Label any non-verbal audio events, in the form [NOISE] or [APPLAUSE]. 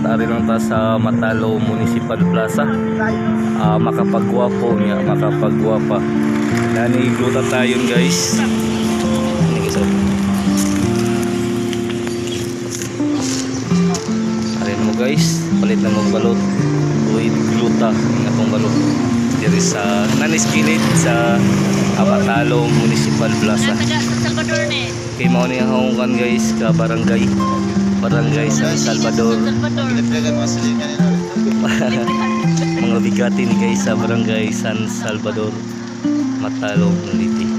ari lang ta sa Matalo Municipal Plaza. Ah, makapagwapo niya, makapagwapa. Nani gluta tayo guys. Ari mo guys, palit na mo balot. With gluta nga tong balot. Diri sa Nanis Kilid sa ah, Matalo Municipal Plaza. Ni. Kay mao ni ang guys ka barangay. Barangay San Salvador. [LAUGHS] Mga bigati ni guys sa barangay San Salvador. Matalo Liti.